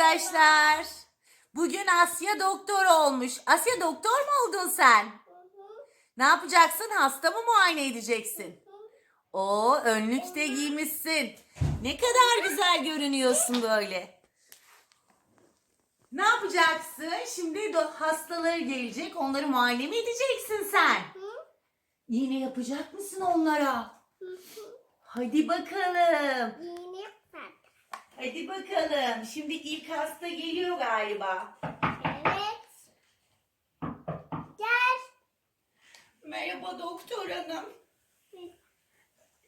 arkadaşlar. Bugün Asya doktor olmuş. Asya doktor mu oldun sen? Ne yapacaksın? Hasta mı muayene edeceksin? O önlük de giymişsin. Ne kadar güzel görünüyorsun böyle. Ne yapacaksın? Şimdi hastaları gelecek. Onları muayene mi edeceksin sen? İğne yapacak mısın onlara? Hadi bakalım. Hadi bakalım. Şimdi ilk hasta geliyor galiba. Evet. Gel. Merhaba doktor hanım.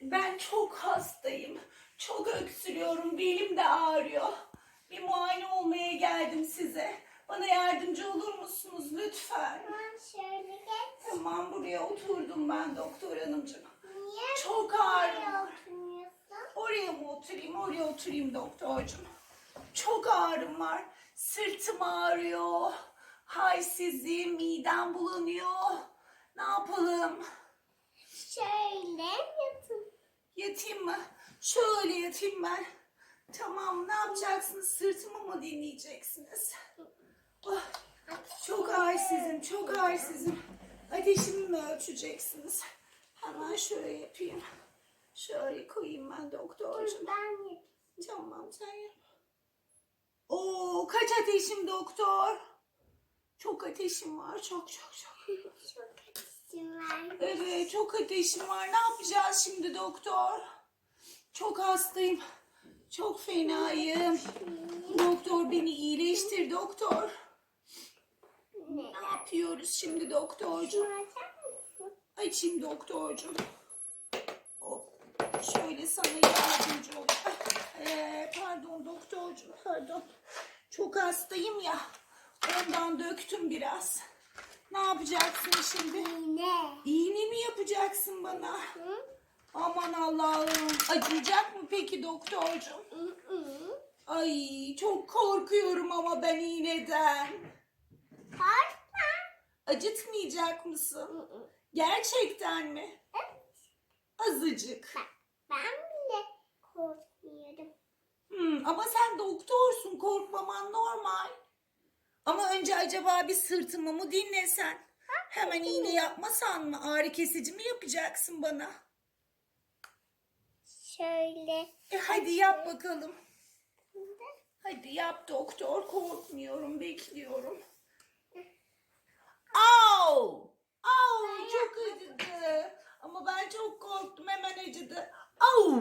Ben çok hastayım. Çok öksürüyorum. Belim de ağrıyor. Bir muayene olmaya geldim size. Bana yardımcı olur musunuz lütfen? Tamam şöyle geç. Tamam buraya oturdum ben doktor hanımcığım. Niye Çok buraya ağrım var. oturmuyorsun? Oraya mı oturayım? Doktorcum. Çok ağrım var. Sırtım ağrıyor. Halsizim, midem bulanıyor. Ne yapalım? Şöyle yatın. Yatayım mı? Şöyle yatayım ben. Tamam ne yapacaksınız? Sırtımı mı dinleyeceksiniz? Ah, çok halsizim, çok halsizim. Ateşimi mi ölçeceksiniz? Hemen şöyle yapayım. Şöyle koyayım ben doktorcum. Ben yatayım. Tamam sen yap. Oo kaç ateşim doktor? Çok ateşim var. Çok çok çok. Çok ateşim var. Evet çok ateşim var. Ne yapacağız şimdi doktor? Çok hastayım. Çok fenayım. Doktor beni iyileştir doktor. Ne? Yapıyoruz şimdi doktorcuğum? Açayım doktorcuğum. Şöyle sana yardımcı olayım. Ee, pardon doktorcuğum pardon. Çok hastayım ya. Ondan döktüm biraz. Ne yapacaksın şimdi? İğne. İğne mi yapacaksın bana? Hı? Aman Allah'ım. Acıyacak mı peki doktorcuğum? Hı hı. Ay çok korkuyorum ama ben iğneden. Korkma. Acıtmayacak mısın? Hı hı. Gerçekten mi? Evet. Azıcık. Ben bile korkmuyorum. Hmm, ama sen doktorsun korkmaman normal. Ama önce acaba bir sırtımı mı dinlesen? Hemen iğne yapmasan mı? Ağrı kesici mi yapacaksın bana? Şöyle. E hadi yap bakalım. Hadi yap doktor. Korkmuyorum, bekliyorum. Au! Au! Çok acıdı. Ama ben çok korktum. Hemen acıdı. Au!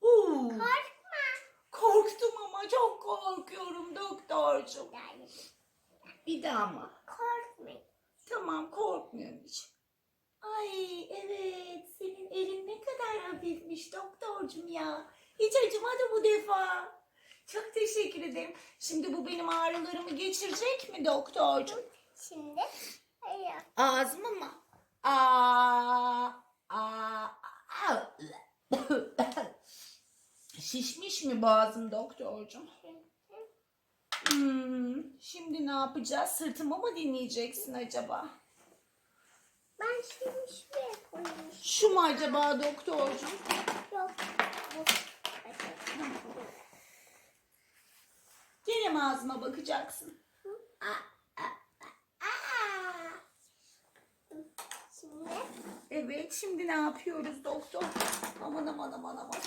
Uu! Korkma. Korktum ama çok korkuyorum doktorcuğum. Bir daha mı? korkmayın. Tamam korkmuyorum hiç. Ay evet senin elin ne kadar hafifmiş doktorcum ya. Hiç acımadı bu defa. Çok teşekkür ederim. Şimdi bu benim ağrılarımı geçirecek mi doktorcum? Şimdi hayır. Ağzımı mı? Aa, aa, aa. Şişmiş mi boğazım doktorcum? Hmm, şimdi ne yapacağız? Sırtımı mı dinleyeceksin acaba? Ben şimdi şuraya koyayım. Şu mu acaba doktorcum? Yok. Gene mi ağzıma bakacaksın? Aa. Şimdi Evet, şimdi ne yapıyoruz doktor? Aman aman aman aman.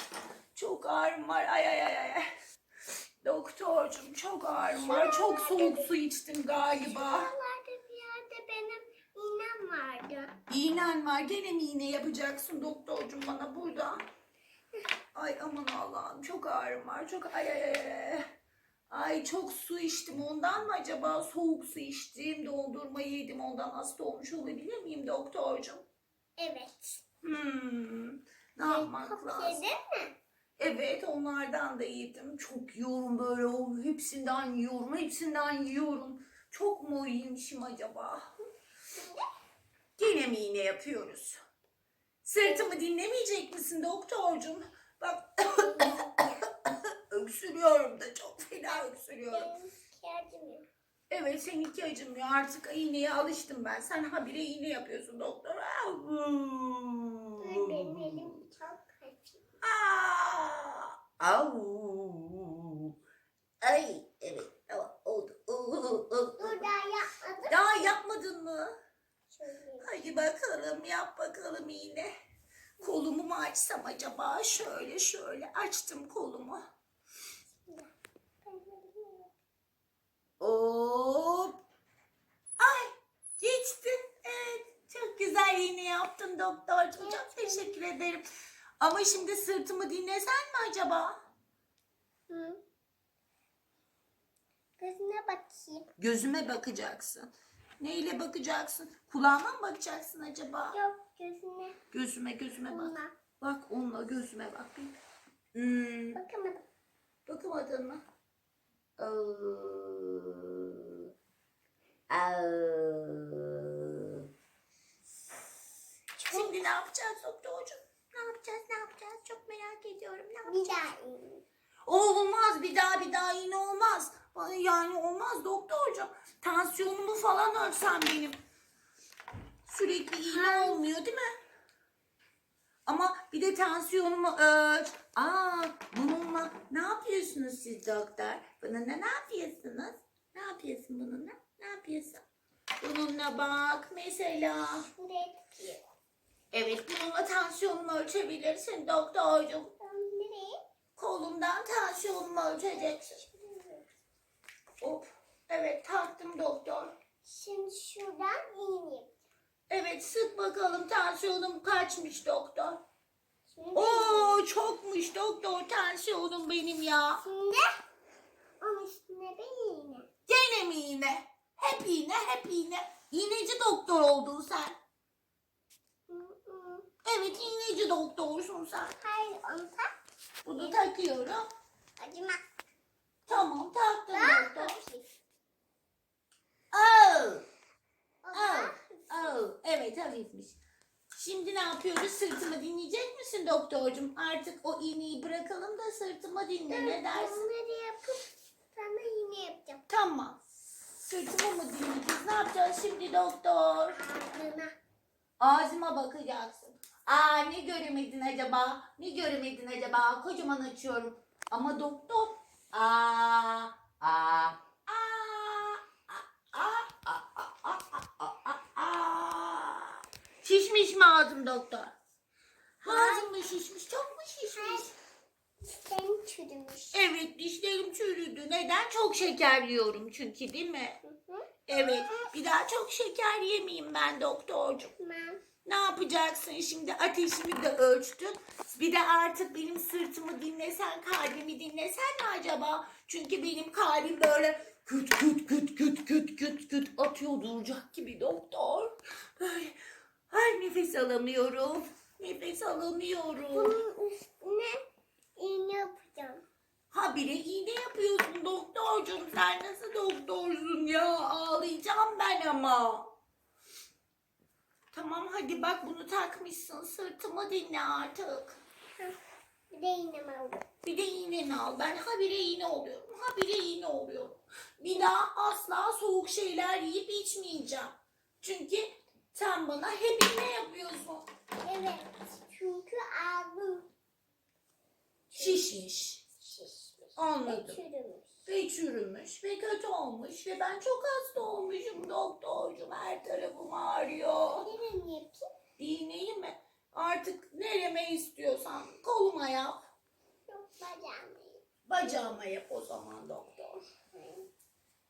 Çok ağrım var. Ay ay ay ay. Doktorcum çok ağrım var. Çok soğuk su içtim galiba. buralarda bir yerde benim iğnem vardı. İğnen var. Gene mi iğne yapacaksın doktorcum bana burada? Ay aman Allah'ım çok ağrım var. Çok ay ay ay. Ay. Çok su içtim ondan mı acaba? Soğuk su içtim, dondurma yedim ondan hasta olmuş olabilir miyim doktorcum? Evet. Hmm, ne yapmak Çok lazım? yedin mi? Evet onlardan da yedim. Çok yiyorum böyle o hepsinden yiyorum. Hepsinden yiyorum. Çok mu iyiymişim acaba? Gene mi iğne yapıyoruz? Sırtımı dinlemeyecek misin doktorcum? Bak öksürüyorum da çok fena öksürüyorum. Evet seninki acımıyor. Artık iğneye alıştım ben. Sen habire iğne yapıyorsun doktor. Benim çok acıyor. Au. Ay evet. Tamam oldu. Daha yapmadım. Daha yapmadın mı? Şöyle. Hadi bakalım yap bakalım iğne. Kolumu mu açsam acaba? Şöyle şöyle açtım kolumu. Güzel iğne yaptın doktorcuğum. Çok teşekkür ederim. Ama şimdi sırtımı dinlesen mi acaba? Hı. Gözüne bakayım. Gözüme bakacaksın. Neyle bakacaksın? Kulağıma mı bakacaksın acaba? Yok gözüne. Gözüme gözüme bak. Bununla. Bak onunla gözüme bak. Hmm, Bakamadım. bakamadın mı? Oo. Au. Şimdi ne yapacağız doktorcuğum? Ne yapacağız ne yapacağız? Çok merak ediyorum. Ne yapacağız? Bir daha iyi. Olmaz bir daha bir daha yine olmaz. Yani olmaz doktorcuğum. Tansiyonumu falan ölçsen benim. Sürekli iğne olmuyor değil mi? Ama bir de tansiyonumu ölç. Aa bununla ne yapıyorsunuz siz doktor? Bununla ne yapıyorsunuz? Ne yapıyorsun bununla? Ne yapıyorsun? Bununla bak mesela. Tutuyor. Evet bununla tansiyonumu ölçebilirsin doktorcuğum. Nereye? Kolumdan tansiyonumu ölçeceksin. Hop. Evet taktım doktor. Şimdi şuradan iğne. Evet sık bakalım tansiyonum kaçmış doktor. Şimdi, Oo çokmuş doktor tansiyonum benim ya. şimdi onun üstüne de iğne. Gene mi iğne? Hep iğne hep iğne. İğneci doktor oldun sen. Evet iğneci doktorsun sen. Hayır onu tak. Bunu takıyorum. Acımaz. Tamam taktım Daha doktor. hafif. Oh, O oh, oh. Evet hafifmiş. Şimdi ne yapıyoruz? Sırtımı dinleyecek misin doktorcum? Artık o iğneyi bırakalım da sırtımı dinle. Ne dersin? Bunları yapıp sana iğne yapacağım. Tamam. Sırtımı mı dinleyeceğiz? Ne yapacağız şimdi doktor? Bana. Ağzıma bakacaksın. Aa ne göremedin acaba? Ne göremedin acaba? Kocaman açıyorum. Ama doktor. Aa, aa, aa, aa, aa, aa, aa, aa, aa. Şişmiş mi ağzım doktor? Ağzım mı şişmiş? Çok mu şişmiş? Dişlerim çürümüş. Evet dişlerim çürüdü. Neden? Çok şeker yiyorum çünkü değil mi? Hı hı. Evet. Bir daha çok şeker yemeyeyim ben doktorcum. Tamam. Ne yapacaksın şimdi? Ateşimi de ölçtün. Bir de artık benim sırtımı dinlesen, kalbimi dinlesen mi acaba? Çünkü benim kalbim böyle küt küt küt küt küt küt küt atıyor duracak gibi doktor. Böyle ay nefes alamıyorum. Nefes alamıyorum. Bunun üstüne iğne yapacağım. Ha bile iğne yapıyorsun doktorcum. Sen nasıl doktorsun ya? Ağlayacağım ben ama. Tamam hadi bak bunu takmışsın. Sırtımı dinle artık. Bir de iğnem aldım. Bir de iğneni al. Ben ha bile iğne oluyorum. Ha bile iğne oluyorum. Bir daha asla soğuk şeyler yiyip içmeyeceğim. Çünkü sen bana hep iğne yapıyorsun. Evet. Çünkü ağzım Şişmiş. şişmiş. Ve Anladım. çürümüş. Ve çürümüş ve kötü olmuş ve ben çok hasta olmuşum doktorcum. Her tarafım ağrıyor. Neremi yapayım? İğneyi mi? Artık nereme istiyorsan koluma yap. Yok bacağımı. Bacağıma yap o zaman doktor.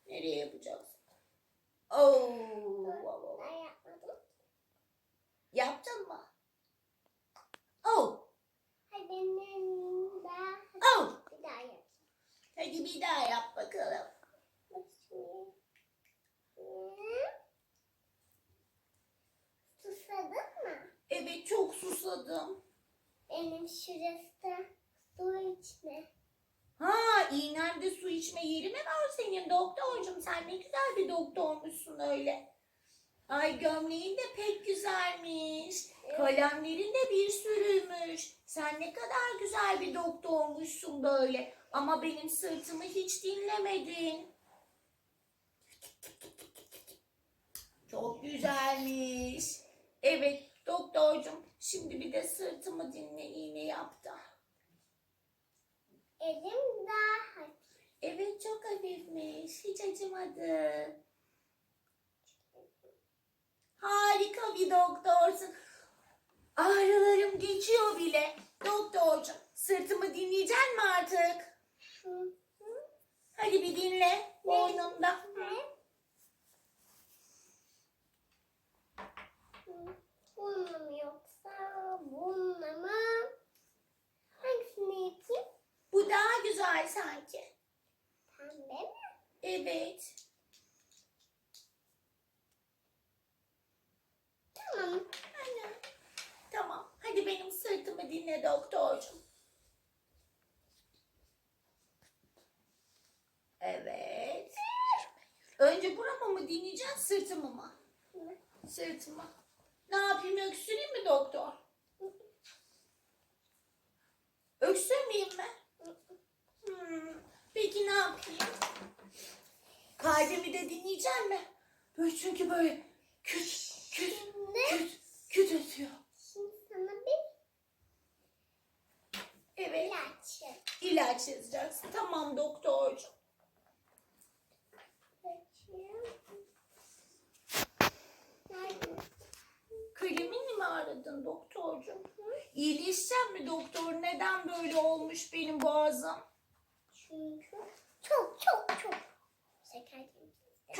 Nereye yapacaksın? Oo, wow. Ben yapmadım. Yaptın mı? Oh, Hadi daha oh. Hadi bir daha yap bakalım. Susadın mı? Evet çok susadım. Benim şurası su içme. Ha iğnemde su içme yeri mi var senin doktorcum? Sen ne güzel bir doktormuşsun öyle. Ay gömleğin de pek güzelmiş. Kalemlerin de bir sürüymüş. Sen ne kadar güzel bir doktormuşsun böyle. Ama benim sırtımı hiç dinlemedin. Çok güzelmiş. Evet doktorcum şimdi bir de sırtımı dinle iğne yaptı. Elim daha hafif. Evet çok hafifmiş. Hiç acımadı. Harika bir doktorsun. Ağrılarım geçiyor bile. Doktorcum sırtımı dinleyecek mi artık? Hadi bir dinle boynumda. Bununla mı yoksa bununla mı? Hangisini yapayım? Bu daha güzel sanki. Pembe mi? Evet. Tamam. Aynen. Tamam. Hadi benim sırtımı dinle doktorcum. Evet. Önce buramı mı sırtımı mı? Sırtımı. Ne yapayım öksüreyim mi doktor? Öksürmeyeyim mi? Hmm, Peki ne yapayım? Kalbimi de dinleyecek mi? Böyle çünkü böyle küt küt Şimdi, küt küt ötüyor. şimdi sana bir Evet. ilaç yazacaksın. Tamam doktorcuğum. yapayım. Nerede? Kalemini mi aradın doktorcuğum? İyileşeceğim mi doktor? Neden böyle olmuş benim boğazım? Çünkü çok çok çok şeker yedim.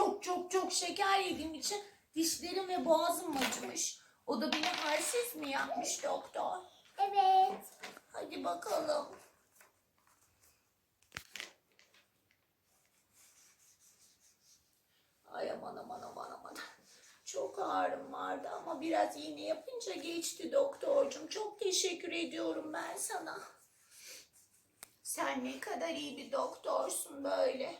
Çok çok çok şeker yediğim için dişlerim ve boğazım acımış. O da beni halsiz mi yapmış doktor? Evet. Hadi bakalım. Ay aman aman aman aman. Çok ağrım vardı ama biraz iğne yapınca geçti doktorcum. Çok teşekkür ediyorum ben sana. Sen ne kadar iyi bir doktorsun böyle.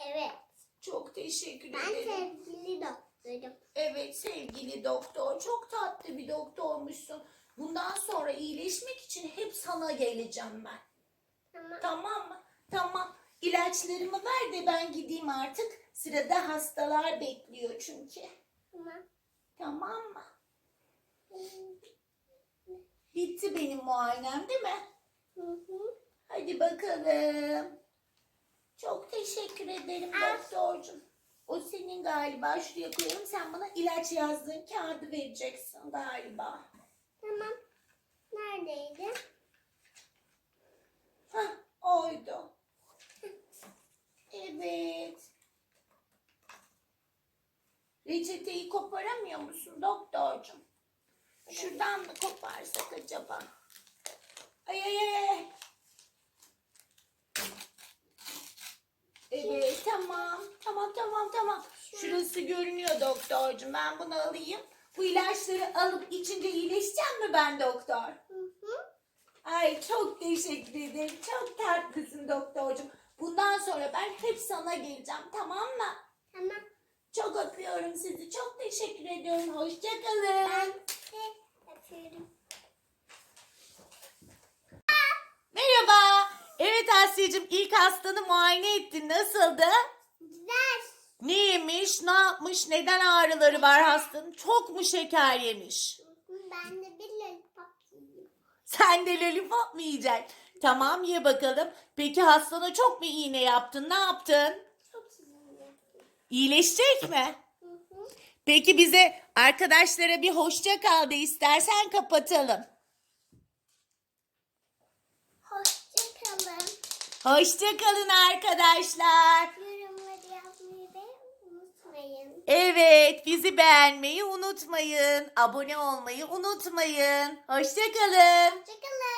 Evet. Çok teşekkür Ben ederim. sevgili doktorum. Evet sevgili doktor çok tatlı bir doktormuşsun. Bundan sonra iyileşmek için hep sana geleceğim ben. Ama Tamam mı? Tamam. İlaçlarımı ver de ben gideyim artık. Sırada hastalar bekliyor çünkü. ama Tamam mı? Bitti benim muayenem değil mi? Hı hı. Hadi bakalım. Çok teşekkür ederim Ah. doktorcum. O senin galiba. Şuraya koyalım. Sen bana ilaç yazdığın kağıdı vereceksin galiba. Tamam. Neredeydi? Hah, oydu. Evet. Reçeteyi koparamıyor musun doktorcum? Şuradan mı koparsak acaba? Ay ay ay, Evet tamam. Tamam tamam tamam. Şurası görünüyor doktorcum. Ben bunu alayım. Bu ilaçları alıp içince iyileşeceğim mi ben doktor? Hı hı. Ay çok teşekkür ederim. Çok tatlısın doktorcum. Bundan sonra ben hep sana geleceğim tamam mı? Tamam. Çok öpüyorum sizi. Çok teşekkür ediyorum. Ben Hoşçakalın. de yapıyorum. Merhaba. Evet Asya'cığım ilk hastanı muayene ettin. Nasıldı? Güzel. Neymiş, ne yapmış, neden ağrıları var hastanın? Çok mu şeker yemiş? Ben de bir lollipop yiyeyim. Sen de lollipop mu yiyeceksin? Tamam ye bakalım. Peki hastana çok mu iğne yaptın? Ne yaptın? Çok iyi yaptım. İyileşecek mi? Hı hı. Peki bize arkadaşlara bir hoşça kal de istersen kapatalım. Hoşçakalın. Hoşça kalın arkadaşlar. Yorumları yapmayı da unutmayın. Evet, bizi beğenmeyi unutmayın. Abone olmayı unutmayın. Hoşça kalın. Hoşçakalın.